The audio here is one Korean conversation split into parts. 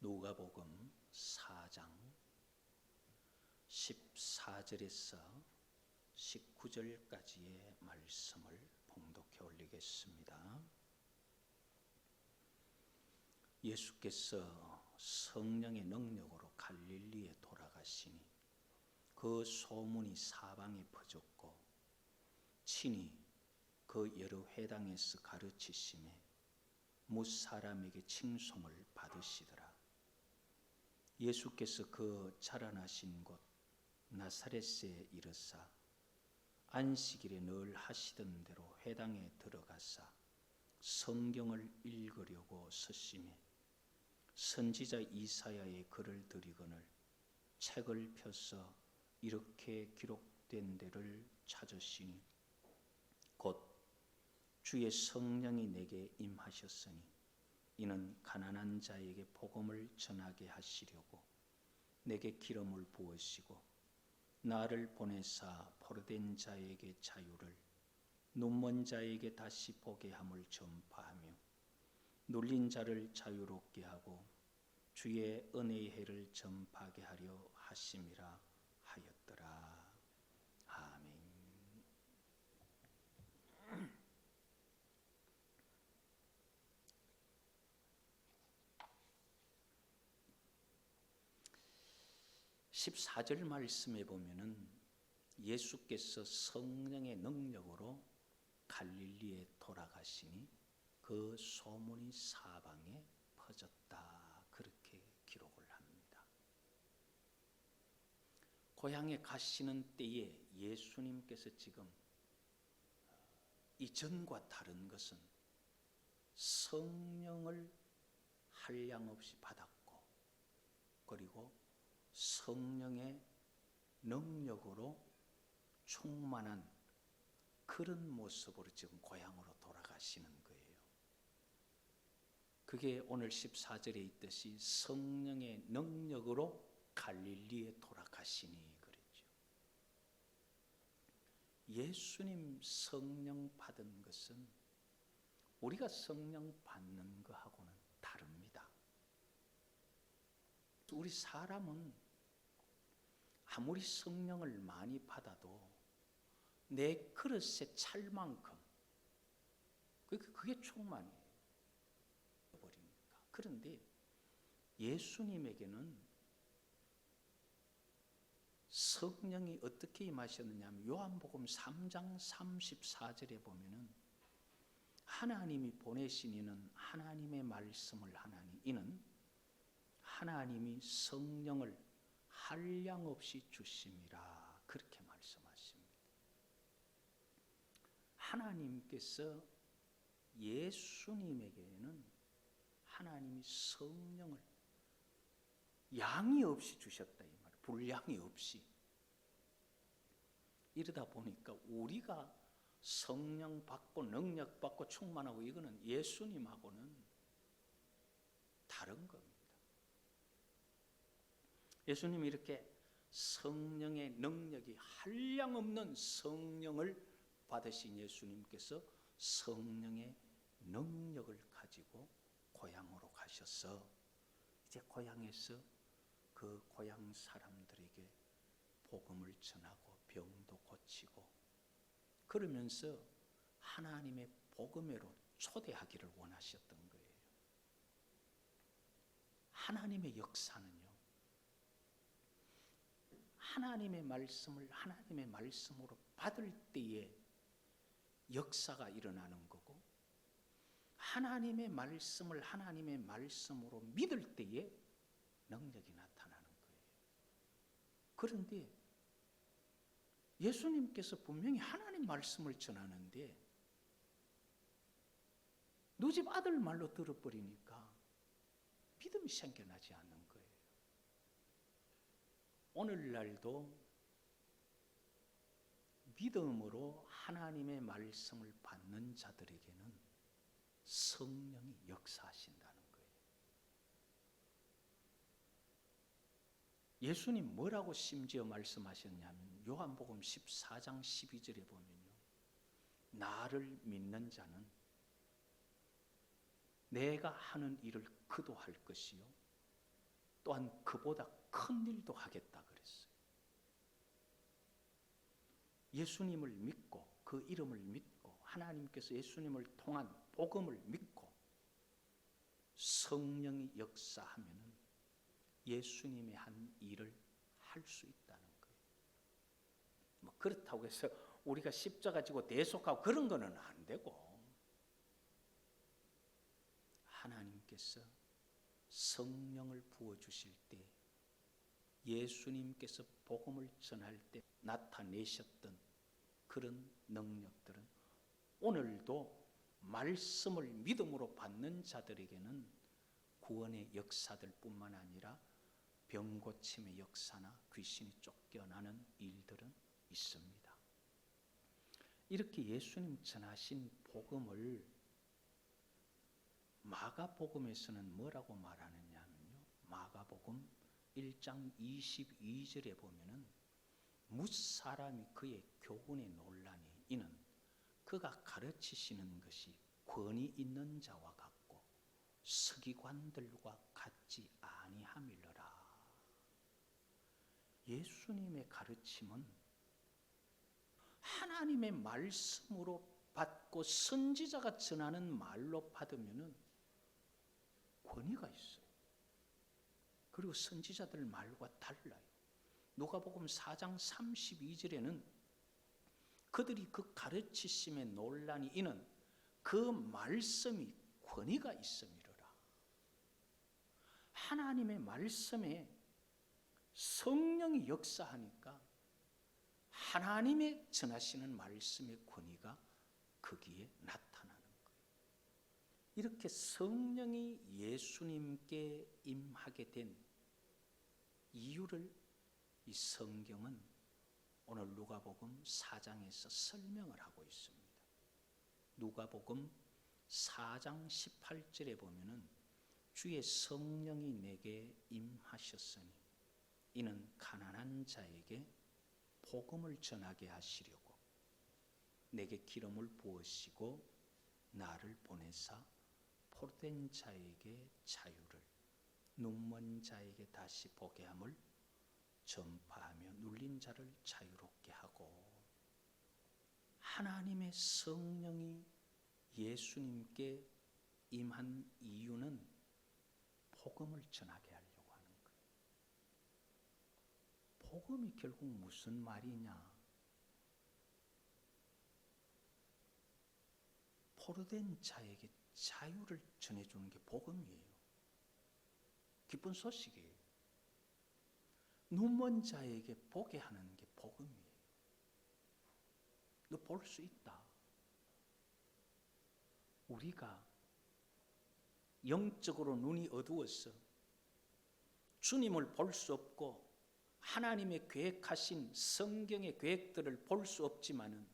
누가복음 4장 14절에서 19절까지의 말씀을 봉독해 올리겠습니다. 예수께서 성령의 능력으로 갈릴리에 돌아가시니 그 소문이 사방에 퍼졌고 친히 그 여러 회당에서 가르치심에 무사람에게 칭송을 받으시더라. 예수께서 그 자라나신 곳 나사렛에 이르사 안식일에 늘 하시던 대로 회당에 들어가사 성경을 읽으려고 서심해 선지자 이사야의 글을 들이거늘 책을 펴서 이렇게 기록된 데를 찾으시니 곧 주의 성령이 내게 임하셨으니 이는 가난한 자에게 복음을 전하게 하시려고 내게 기름을 부으시고 나를 보내사 포로된 자에게 자유를 눈먼 자에게 다시 보게 함을 전파하며 눌린 자를 자유롭게 하고 주의 은혜의 해를 전파하게 하려 하심이라 하였더라. 아멘. 14절 말씀에 보면은 예수께서 성령의 능력으로 갈릴리에 돌아가시니 그 소문이 사방에 퍼졌다. 그렇게 기록을 합니다. 고향에 가시는 때에 예수님께서 지금 이전과 다른 것은 성령을 한량 없이 받았고 그리고 성령의 능력으로 충만한 그런 모습으로 지금 고향으로 돌아가시는 거예요. 그게 오늘 14절에 있듯이 성령의 능력으로 갈릴리에 돌아가시니 그랬죠. 예수님 성령 받은 것은 우리가 성령 받는 것하고는 다릅니다. 우리 사람은 아무리 성령을 많이 받아도 내 그릇에 찰 만큼 그게 충만이에요. 그런데 예수님에게는 성령이 어떻게 임하셨느냐 면 요한복음 3장 34절에 보면은 하나님이 보내신 이는 하나님의 말씀을 하나니 이는 하나님이 성령을 한량 없이 주심이라 그렇게 말씀하십니다. 하나님께서 예수님에게는 하나님이 성령을 양이 없이 주셨다 이 말. 분량이 없이. 이러다 보니까 우리가 성령 받고 능력 받고 충만하고 이거는 예수님하고는 다른 겁니다. 예수님이 이렇게 성령의 능력이 한량 없는 성령을 받으신 예수님께서 성령의 능력을 가지고 고향으로 가셔서 이제 고향에서 그 고향 사람들에게 복음을 전하고 병도 고치고 그러면서 하나님의 복음으로 초대하기를 원하셨던 거예요. 하나님의 역사는요. 하나님의 말씀을 하나님의 말씀으로 받을 때에 역사가 일어나는 거고 하나님의 말씀을 하나님의 말씀으로 믿을 때에 능력이 나타나는 거예요. 그런데 예수님께서 분명히 하나님 말씀을 전하는데 너집 아들 말로 들어버리니까 믿음이 생겨나지 않는. 오늘날도 믿음으로 하나님의 말씀을 받는 자들에게는 성령이 역사하신다는 거예요. 예수님 뭐라고 심지어 말씀하셨냐면 요한복음 14장 12절에 보면요. 나를 믿는 자는 내가 하는 일을 그도 할 것이요 또한 그보다 큰 일도 하겠다 그랬어요. 예수님을 믿고 그 이름을 믿고 하나님께서 예수님을 통한 복음을 믿고 성령이 역사하면은 예수님의 한 일을 할 수 있다는 거예요. 뭐 그렇다고 해서 우리가 십자가 지고 대속하고 그런 거는 안 되고 하나님께서 성령을 부어 주실 때 예수님께서 복음을 전할 때 나타내셨던 그런 능력들은 오늘도 말씀을 믿음으로 받는 자들에게는 구원의 역사들뿐만 아니라 병 고침의 역사나 귀신이 쫓겨나는 일들은 있습니다. 이렇게 예수님 전하신 복음을 마가복음에서는 뭐라고 말하느냐면요. 마가복음 1장 22절에 보면은 무사람이 그의 교훈에 논란이 이는 그가 가르치시는 것이 권위 있는 자와 같고 서기관들과 같지 아니함이러라. 예수님의 가르침은 하나님의 말씀으로 받고 선지자가 전하는 말로 받으면은 권위가 있어요. 그리고 선지자들 말과 달라요. 누가복음 4장 32절에는 그들이 그 가르치심에 논란이 이는 그 말씀이 권위가 있음이로라. 하나님의 말씀에 성령이 역사하니까 하나님의 전하시는 말씀의 권위가 거기에 나타나는 거예요. 이렇게 성령이 예수님께 임하게 된 이유를 이 성경은 오늘 누가복음 4장에서 설명을 하고 있습니다. 누가복음 4장 18절에 보면은 주의 성령이 내게 임하셨으니 이는 가난한 자에게 복음을 전하게 하시려고 내게 기름을 부으시고 나를 보내사 포로된 자에게 자유를 눈먼 자에게 다시 보게 함을 전파하며 눌린 자를 자유롭게 하고 하나님의 성령이 예수님께 임한 이유는 복음을 전하게 하려고 하는 거예요. 복음이 결국 무슨 말이냐? 포로된 자에게 자유를 전해주는 게 복음이에요. 기쁜 소식이에요. 눈먼 자에게 보게 하는 게 복음이에요. 너 볼 수 있다. 우리가 영적으로 눈이 어두웠어. 주님을 볼 수 없고 하나님의 계획하신 성경의 계획들을 볼 수 없지만은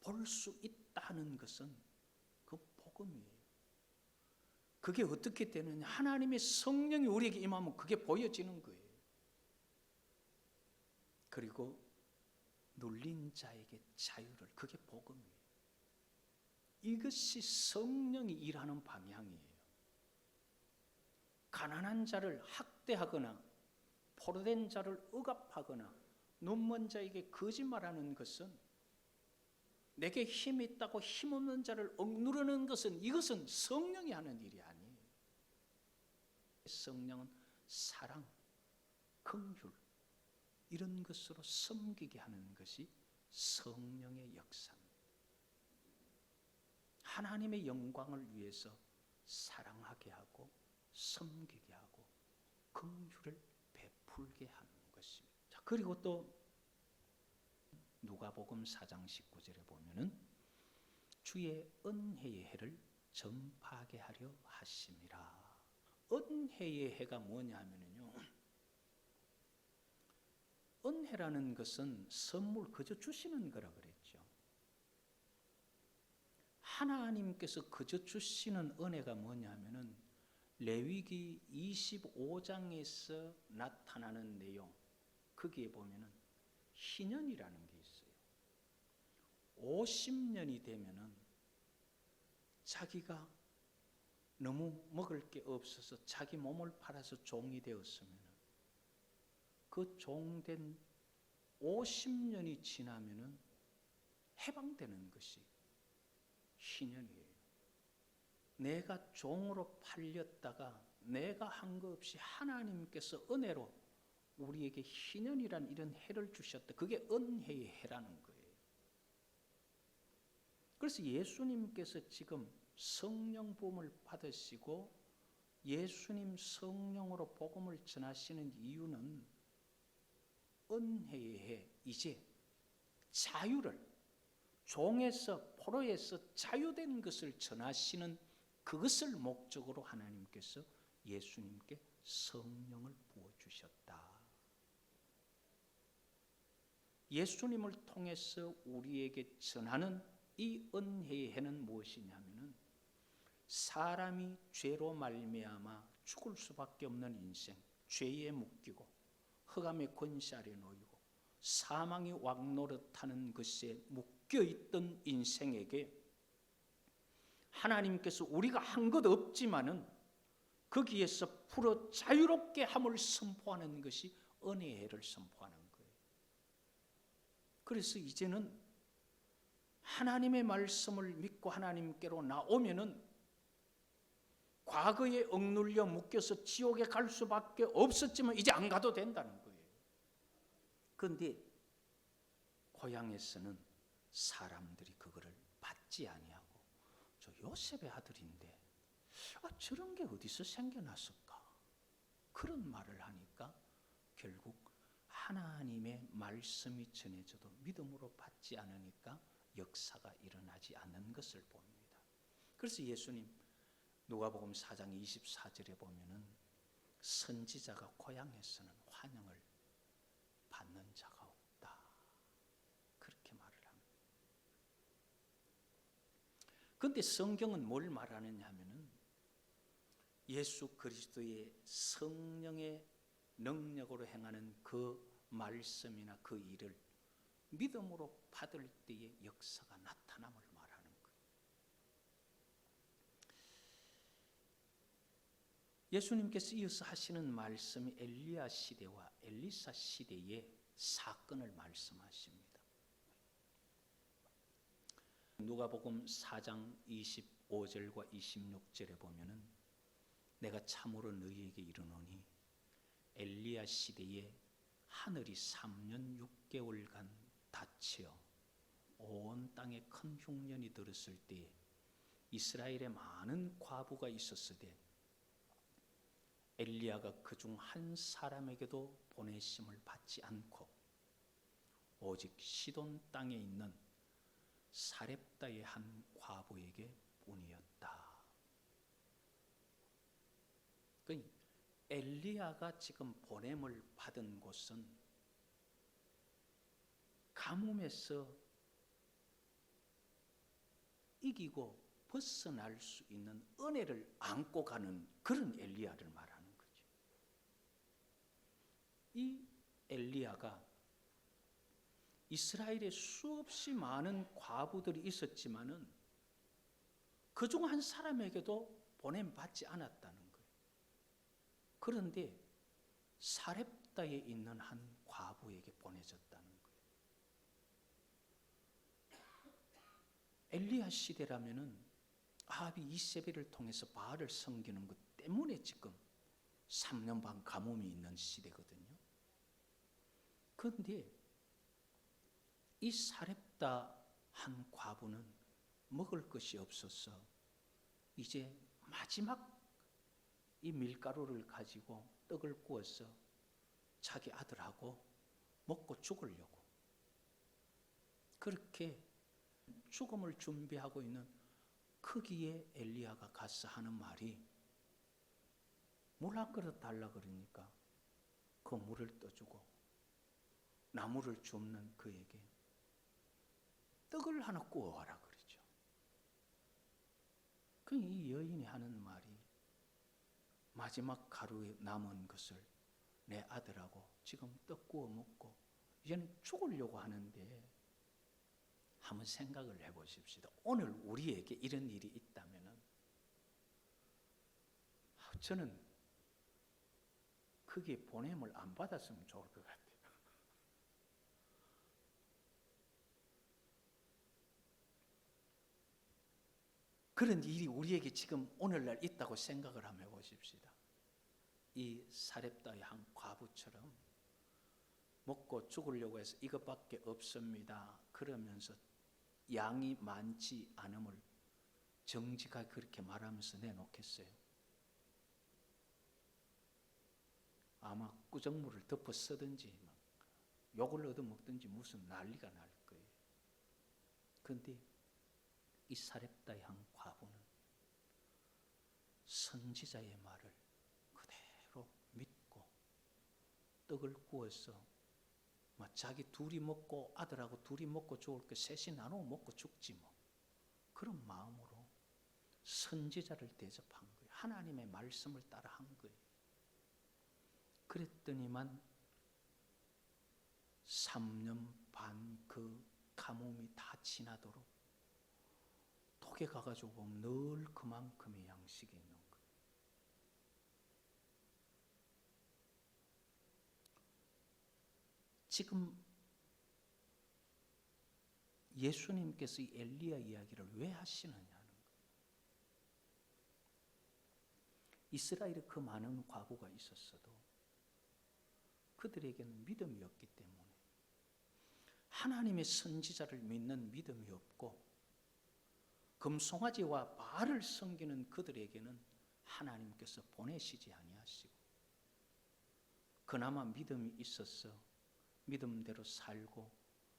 볼 수 있다는 것은 그 복음이에요. 그게 어떻게 되느냐? 하나님의 성령이 우리에게 임하면 그게 보여지는 거예요. 그리고 눌린 자에게 자유를 그게 복음이에요. 이것이 성령이 일하는 방향이에요. 가난한 자를 학대하거나 포로된 자를 억압하거나 눈먼 자에게 거짓말하는 것은 내게 힘이 있다고 힘없는 자를 억누르는 것은 이것은 성령이 하는 일이 아니에요. 성령은 사랑, 긍휼 이런 것으로 섬기게 하는 것이 성령의 역사입니다. 하나님의 영광을 위해서 사랑하게 하고 섬기게 하고 긍휼을 베풀게 하는 것입니다. 자, 그리고 또 누가복음 4장 19절에 보면은 주의 은혜의 해를 전파하게 하려 하심이라. 은혜의 해가 뭐냐 하면은요. 은혜라는 것은 선물 그저 주시는 거라 그랬죠. 하나님께서 그저 주시는 은혜가 뭐냐면은 레위기 25장에서 나타나는 내용 거기에 보면은 희년이라는 게. 50년이 되면은 자기가 너무 먹을 게 없어서 자기 몸을 팔아서 종이 되었으면 그 종된 50년이 지나면은 해방되는 것이 희년이에요. 내가 종으로 팔렸다가 내가 한 거 없이 하나님께서 은혜로 우리에게 희년이란 이런 해를 주셨다. 그게 은혜의 해라는 거예요. 그래서 예수님께서 지금 성령 부음을 받으시고 예수님 성령으로 복음을 전하시는 이유는 은혜의 해 이제 자유를 종에서 포로에서 자유된 것을 전하시는 그것을 목적으로 하나님께서 예수님께 성령을 부어 주셨다. 예수님을 통해서 우리에게 전하는 이 은혜의 해는 무엇이냐면은 사람이 죄로 말미암아 죽을 수밖에 없는 인생, 죄에 묶이고 흑암의 권세 아래 놓이고 사망이 왕노릇하는 것에 묶여 있던 인생에게 하나님께서 우리가 한 것 없지만은 거기에서 풀어 자유롭게 함을 선포하는 것이 은혜의 해를 선포하는 거예요. 그래서 이제는 하나님의 말씀을 믿고 하나님께로 나오면은 과거에 억눌려 묶여서 지옥에 갈 수밖에 없었지만 이제 안 가도 된다는 거예요. 그런데 고향에서는 사람들이 그거를 받지 아니하고 저 요셉의 아들인데 아 저런 게 어디서 생겨났을까? 그런 말을 하니까 결국 하나님의 말씀이 전해져도 믿음으로 받지 않으니까 역사가 일어나지 않는 것을 봅니다. 그래서 예수님 누가복음 4장 24절에 보면은 선지자가 고향에서는 환영을 받는 자가 없다. 그렇게 말을 합니다. 근데 성경은 뭘 말하느냐 하면은 예수 그리스도의 성령의 능력으로 행하는 그 말씀이나 그 일을 믿음으로 받을 때의 역사가 나타남을 말하는 거예요. 예수님께서 이어서 하시는 말씀이 엘리야 시대와 엘리사 시대의 사건을 말씀하십니다. 누가복음 4장 25절과 26절에 보면은 내가 참으로 너희에게 이르노니 엘리야 시대에 하늘이 3년 6개월간 닫혀 온 땅에 큰 흉년이 들었을 때 이스라엘에 많은 과부가 있었으되 엘리야가 그 중 한 사람에게도 보내심을 받지 않고 오직 시돈 땅에 있는 사렙다의 한 과부에게 뿐이었다. 그 엘리야가 지금 보냄을 받은 곳은 가뭄에서 이기고 벗어날 수 있는 은혜를 안고 가는 그런 엘리야를 말하는 거죠. 이 엘리야가 이스라엘에 수없이 많은 과부들이 있었지만은 그중 한 사람에게도 보냄 받지 않았다는 거예요. 그런데 사렙다에 있는 한 과부에게 보내졌다는 거예요. 엘리야 시대라면은 아합이 이세벨을 통해서 바알을 섬기는 것 때문에 지금 3년 반 가뭄이 있는 시대거든요. 그런데 이 사렙다 한 과부는 먹을 것이 없어서 이제 마지막 이 밀가루를 가지고 떡을 구워서 자기 아들하고 먹고 죽으려고 그렇게 죽음을 준비하고 있는 크기에 엘리야가 가서 하는 말이 물 한 그릇 달라 그러니까 그 물을 떠주고 나무를 줍는 그에게 떡을 하나 구워와라 그러죠. 그 이 여인이 하는 말이 마지막 가루에 남은 것을 내 아들하고 지금 떡 구워 먹고 이제는 죽으려고 하는데 한번 생각을 해보십시다. 오늘 우리에게 이런 일이 있다면 저는 거기에 보냄을 안 받았으면 좋을 것 같아요. 그런 일이 우리에게 지금 오늘날 있다고 생각을 한번 해보십시다. 이 사렙다의 한 과부처럼 먹고 죽으려고 해서 이것밖에 없습니다. 그러면서 양이 많지 않음을 정직하게 그렇게 말하면서 내놓겠어요. 아마 꾸정물을 덮어 쓰든지 막 욕을 얻어먹든지 무슨 난리가 날 거예요. 그런데 이 사렙다의 한 과부는 선지자의 말을 그대로 믿고 떡을 구워서 뭐 자기 둘이 먹고 아들하고 둘이 먹고 죽을 게 셋이 나누어 먹고 죽지 뭐 그런 마음으로 선지자를 대접한 거예요. 하나님의 말씀을 따라 한 거예요. 그랬더니만 3년 반 그 가뭄이 다 지나도록 독에 가가지고 보면 늘 그만큼의 양식이 있는 거예요. 지금 예수님께서 이 엘리야 이야기를 왜 하시느냐는 거예요. 이스라엘에 그 많은 과부가 있었어도 그들에게는 믿음이 없기 때문에 하나님의 선지자를 믿는 믿음이 없고 금송아지와 말을 섬기는 그들에게는 하나님께서 보내시지 아니하시고 그나마 믿음이 있었어 믿음대로 살고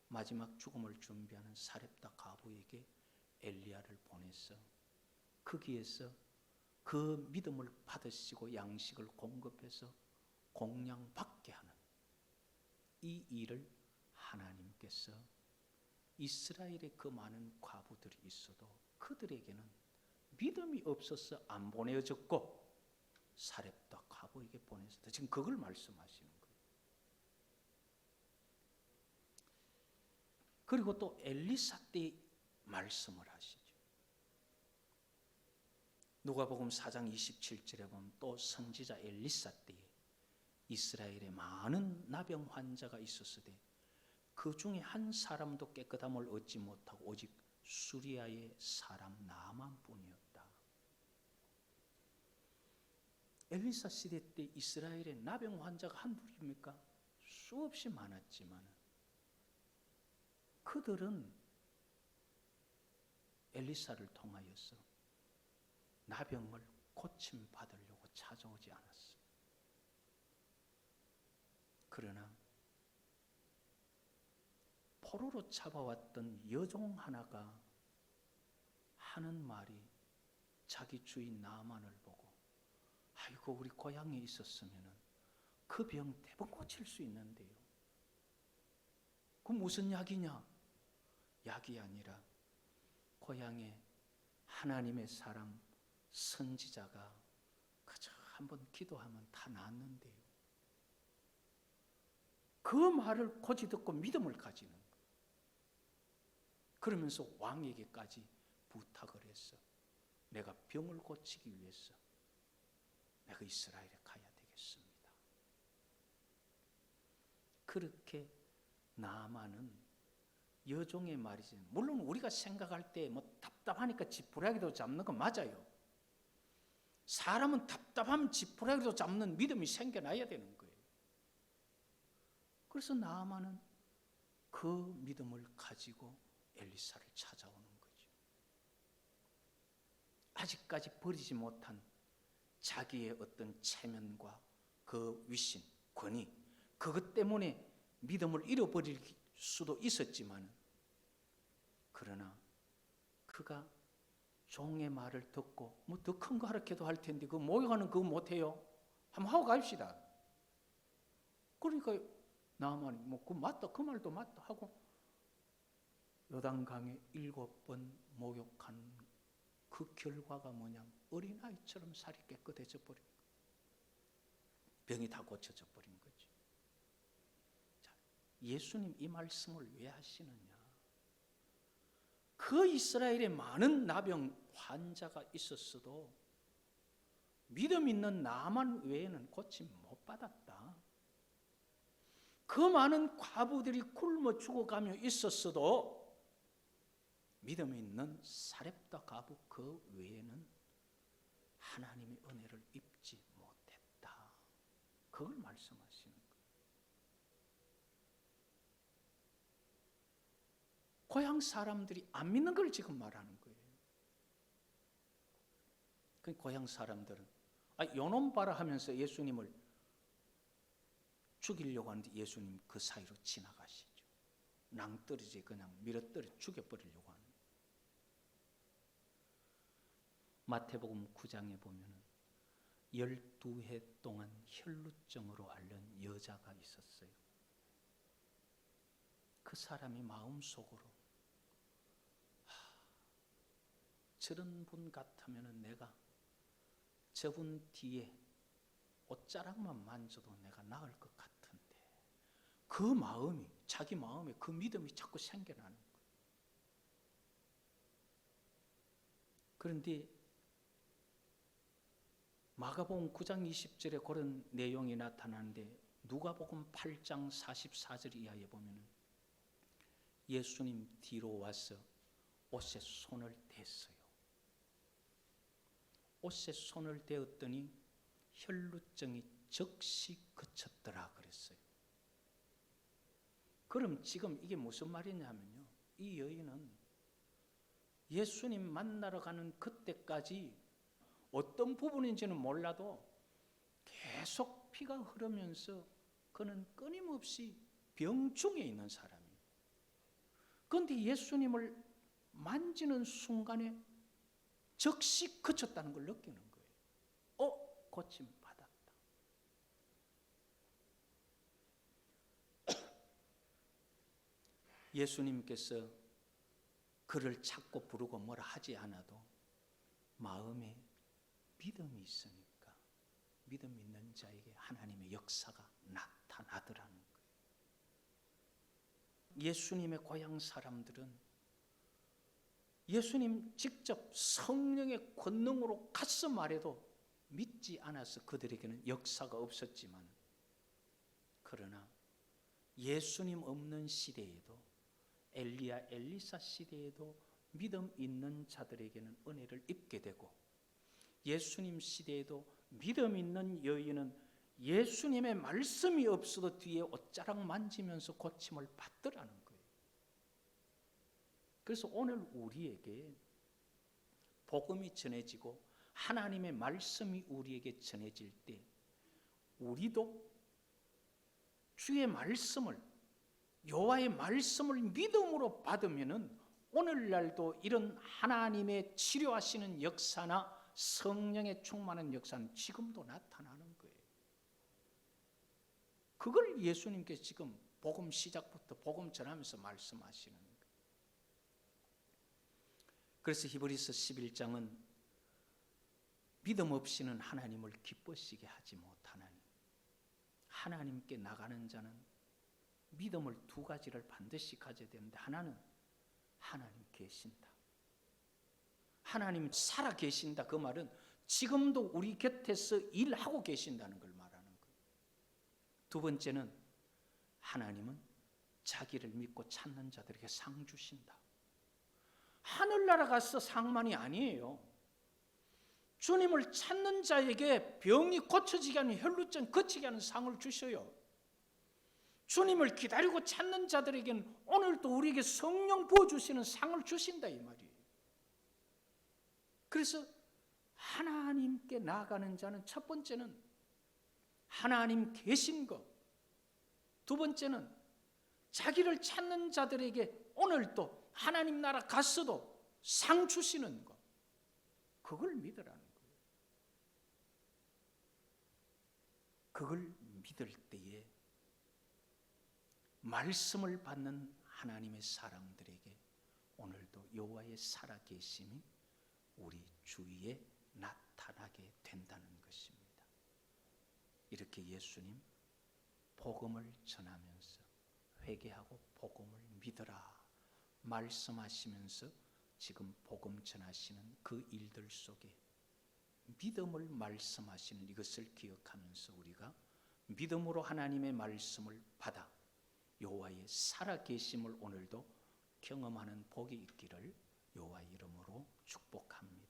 마지막 죽음을 준비하는 사렙다 가부에게 엘리야를 보냈어 거기에서 그 믿음을 받으시고 양식을 공급해서 공양 받게 하는 이 일을 하나님께서 이스라엘의 그 많은 과부들이 있어도 그들에게는 믿음이 없어서 안 보내어졌고 사렙다 과부에게 보냈다. 지금 그걸 말씀하시는 거예요. 그리고 또 엘리사 때 말씀을 하시죠. 누가복음 4장 27절에 보면 또 선지자 엘리사 때에 이스라엘에 많은 나병 환자가 있었으되 그 중에 한 사람도 깨끗함을 얻지 못하고 오직 수리아의 사람 나만뿐이었다. 엘리사 시대 때 이스라엘에 나병 환자가 한둘입니까? 수없이 많았지만 그들은 엘리사를 통하여서 나병을 고침 받으려고 찾아오지 않았어. 그러나 포로로 잡아왔던 여종 하나가 하는 말이 자기 주인 나만을 보고 아이고 우리 고향에 있었으면은 그 병 대번 고칠 수 있는데요. 그 무슨 약이냐? 약이 아니라 고향에 하나님의 사람 선지자가 그저 한번 기도하면 다 낫는데요. 그 말을 고지 듣고 믿음을 가지는 거예요. 그러면서 왕에게까지 부탁을 했어. 내가 병을 고치기 위해서 내가 이스라엘에 가야 되겠습니다. 그렇게 나만은 여종의 말이지. 물론 우리가 생각할 때 뭐 답답하니까 지푸라기도 잡는 건 맞아요. 사람은 답답하면 지푸라기도 잡는 믿음이 생겨나야 되는 거예요. 그래서 나아만은 그 믿음을 가지고 엘리사를 찾아오는 거죠. 아직까지 버리지 못한 자기의 어떤 체면과 그 위신, 권위, 그것 때문에 믿음을 잃어버릴 수도 있었지만, 그러나 그가 종의 말을 듣고 뭐 더 큰 거 하라해도 할 텐데 그 모욕하는 그거 못해요. 한번 하고 갑시다. 그러니까 나만이 뭐그 맞다 그 말도 맞다 하고 요단강에 일곱 번 목욕한 그 결과가 뭐냐 어린아이처럼 살이 깨끗해져 버린 거 병이 다 고쳐져 버린 자, 예수님 이 말씀을 왜 하시느냐 그 이스라엘에 많은 나병 환자가 있었어도 믿음 있는 나만 외에는 고침 못 받았다. 그 많은 과부들이 굶어 죽어가며 있었어도 믿음 있는 사렙다 과부 그 외에는 하나님의 은혜를 입지 못했다. 그걸 말씀하시는 거예요. 고향 사람들이 안 믿는 걸 지금 말하는 거예요. 그 고향 사람들은 아, 요놈 봐라 하면서 예수님을 죽이려고 하는데 예수님 그 사이로 지나가시죠. 낭떠러지 그냥 밀어떨어 죽여버리려고 하는. 마태복음 9장에 보면은 12해 동안 혈루증으로 앓는 여자가 있었어요. 그 사람이 마음속으로 하, 저런 분 같으면 내가 저분 뒤에 옷자락만 만져도 내가 나을 것 같은데 그 마음이 자기 마음에 그 믿음이 자꾸 생겨나는 거예요. 그런데 마가복음 9장 20절에 그런 내용이 나타나는데 누가복음 8장 44절 이하에 보면은 예수님 뒤로 와서 옷에 손을 댔어요. 옷에 손을 대었더니 혈루증이 즉시 그쳤더라 그랬어요. 그럼 지금 이게 무슨 말이냐면요. 이 여인은 예수님 만나러 가는 그때까지 어떤 부분인지는 몰라도 계속 피가 흐르면서 그는 끊임없이 병중에 있는 사람이에요. 그런데 예수님을 만지는 순간에 즉시 그쳤다는 걸 느끼는 거예요. 어, 고침 받았다. 예수님께서 그를 찾고 부르고 뭐라 하지 않아도 마음에 믿음이 있으니까 믿음 있는 자에게 하나님의 역사가 나타나더라는 거예요. 예수님의 고향 사람들은 예수님 직접 성령의 권능으로 가서 말해도 믿지 않아서 그들에게는 역사가 없었지만 그러나 예수님 없는 시대에도 엘리야 엘리사 시대에도 믿음 있는 자들에게는 은혜를 입게 되고 예수님 시대에도 믿음 있는 여인은 예수님의 말씀이 없어도 뒤에 옷자락 만지면서 고침을 받더라는. 그래서 오늘 우리에게 복음이 전해지고 하나님의 말씀이 우리에게 전해질 때 우리도 주의 말씀을 여호와의 말씀을 믿음으로 받으면은 오늘날도 이런 하나님의 치료하시는 역사나 성령의 충만한 역사는 지금도 나타나는 거예요. 그걸 예수님께서 지금 복음 시작부터 복음 전하면서 말씀하시는. 그래서 히브리서 11장은 믿음 없이는 하나님을 기쁘시게 하지 못하나니 하나님께 나가는 자는 믿음을 두 가지를 반드시 가져야 되는데 하나는 하나님 계신다. 하나님 살아 계신다. 그 말은 지금도 우리 곁에서 일하고 계신다는 걸 말하는 거예요. 두 번째는 하나님은 자기를 믿고 찾는 자들에게 상 주신다. 하늘나라 가서 상만이 아니에요. 주님을 찾는 자에게 병이 고쳐지게 하는 혈루증 거치게 하는 상을 주셔요. 주님을 기다리고 찾는 자들에게는 오늘도 우리에게 성령 부어주시는 상을 주신다 이 말이에요. 그래서 하나님께 나아가는 자는 첫 번째는 하나님 계신 것. 두 번째는 자기를 찾는 자들에게 오늘도 하나님 나라 갔어도 상 주시는 것. 그걸 믿으라는 거예요. 그걸 믿을 때에 말씀을 받는 하나님의 사람들에게 오늘도 여호와의 살아계심이 우리 주위에 나타나게 된다는 것입니다. 이렇게 예수님 복음을 전하면서 회개하고 복음을 믿어라 말씀하시면서 지금 복음 전하시는 그 일들 속에 믿음을 말씀하시는 이것을 기억하면서 우리가 믿음으로 하나님의 말씀을 받아 여호와의 살아계심을 오늘도 경험하는 복이 있기를 여호와 이름으로 축복합니다.